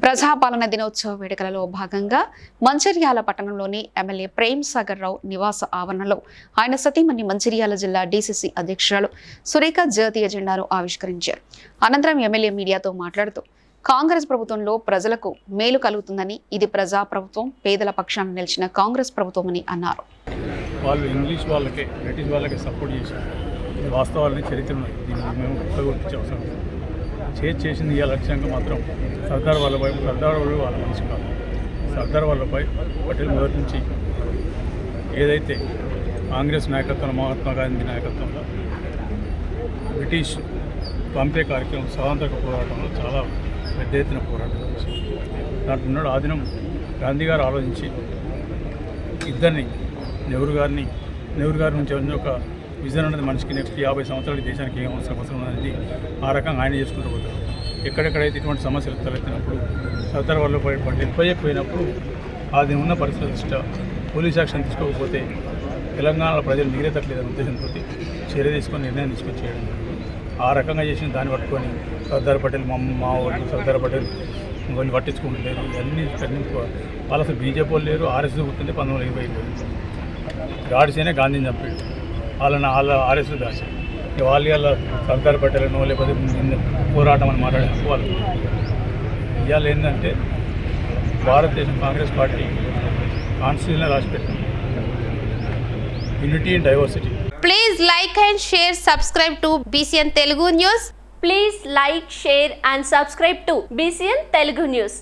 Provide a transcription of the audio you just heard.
ప్రజాపాలన దినోత్సవ వేడుకలలో భాగంగా మంచిర్యాల పట్టణంలోని ఎమ్మెల్యే ప్రేమ్ సాగర్ రావు నివాస ఆవరణలో ఆయన సతీమణి మంచిర్యాల జిల్లా డీసీసీ అధ్యక్షురాలు సురేఖ జాతీయ జెండాను ఆవిష్కరించారు. అనంతరం ఎమ్మెల్యే మీడియాతో మాట్లాడుతూ కాంగ్రెస్ ప్రభుత్వంలో ప్రజలకు మేలు కలుగుతుందని ఇది ప్రజా ప్రభుత్వం పేదల పక్షాన నిలిచిన కాంగ్రెస్ ప్రభుత్వమని అన్నారు. వాళ్ళు ఇంగ్లీష్ వాళ్ళకే బ్రిటిష్ వాళ్ళకే సపోర్ట్ చేశారు. వాస్తవాలని చరిత్ర మేము అవసరం చేసి చేసింది ఈ లక్ష్యంగా మాత్రం సర్దార్ వల్లభాయ్ సర్దార్ వల్లభాయ్ వాళ్ళ మనిషి కాదు. సర్దార్ వల్లభాయ్ పటేల్ మొదటి నుంచి ఏదైతే కాంగ్రెస్ నాయకత్వం మహాత్మా గాంధీ నాయకత్వంలో బ్రిటిష్ పంపే కార్యక్రమం స్వాతంత్ర పోరాటంలో చాలా పెద్ద ఎత్తున పోరాటం దాంట్లో ఉన్నాడు ఆ దినం గాంధీ గారు ఆలోచించి ఇద్దరిని నెహ్రూ గారిని నెహ్రూ గారి నుంచి ఒక విజన్ అనేది మనిషికి నెక్స్ట్ యాభై సంవత్సరాలు దేశానికి ఏం అవసరం అవసరం అనేది ఆ రకంగా ఆయన చేసుకుంటూ పోతారు. ఎక్కడెక్కడైతే ఇటువంటి సమస్యలు తలెత్తినప్పుడు సర్దార్ వల్లభాయ్ పటేల్ పోయినప్పుడు అది ఉన్న పరిస్థితుల దృష్ట్యా పోలీస్ యాక్షన్ తీసుకోకపోతే తెలంగాణలో ప్రజలు మిగిలేటట్లేదనే ఉద్దేశంతో చర్య తీసుకొని నిర్ణయం తీసుకొని చేయడం ఆ రకంగా చేసిన దాన్ని పట్టుకొని సర్దార్ పటేల్ మా మా వాళ్ళు సర్దార్ పటేల్ ఇంకొన్ని పట్టించుకుంటలేరు. ఇవన్నీ ఖండించుకోవాలి వాళ్ళు అసలు బీజేపీ వాళ్ళు లేరు ఆర్ఎస్ గుర్తుంటే పంతొమ్మిది వందల ఇరవై గాడిసేనే గాంధీని చంపాడు. వాళ్ళని వాళ్ళ ఆర్ఎస్ దాచారు ఇవాళ సర్దార్ పటేల్ అనో లేకపోతే పోరాటం అని మాట్లాడే అనుకోవాలి ఇవాళ ఏంటంటే భారతదేశం Congress party constitution రాసిపెట్టి unity and diversity please like and share subscribe to BCN Telugu news please like share and subscribe to BCN Telugu news